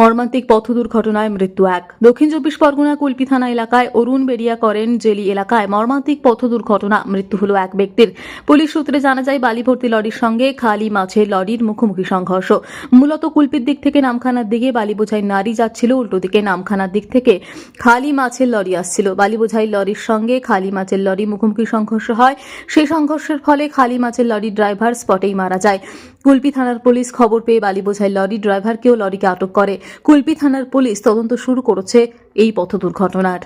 মর্মান্তিক পথ দুর্ঘটনায় মৃত্যু এক। দক্ষিণ চব্বিশ পরগনা কুলপি থানা এলাকায় অরুণ বেরিয়া করেন জেলি এলাকায় মর্মান্তিক পথ দুর্ঘটনা, মৃত্যু হল এক ব্যক্তির। পুলিশ সূত্রে জানা যায় বালি ভর্তি লরির সঙ্গে খালি মাছের লরির মুখোমুখি সংঘর্ষ। মূলত কুলপির দিক থেকে নামখানার দিকে বালি বোঝাই নারী যাচ্ছিল, উল্টো দিকে নামখানার দিক থেকে খালি মাছের লরি আসছিল। বালি বোঝাই লরির সঙ্গে খালি মাছের লরি মুখোমুখি সংঘর্ষ হয়। সেই সংঘর্ষের ফলে খালি মাছের লরির ড্রাইভার স্পটেই মারা যায়। কুলপি থানার পুলিশ খবর পেয়ে বালি বোঝায় লরি ড্রাইভারকেও লরিকে আটক করে। কুলপি থানার পুলিশ তদন্ত শুরু করেছে এই পথ দুর্ঘটনার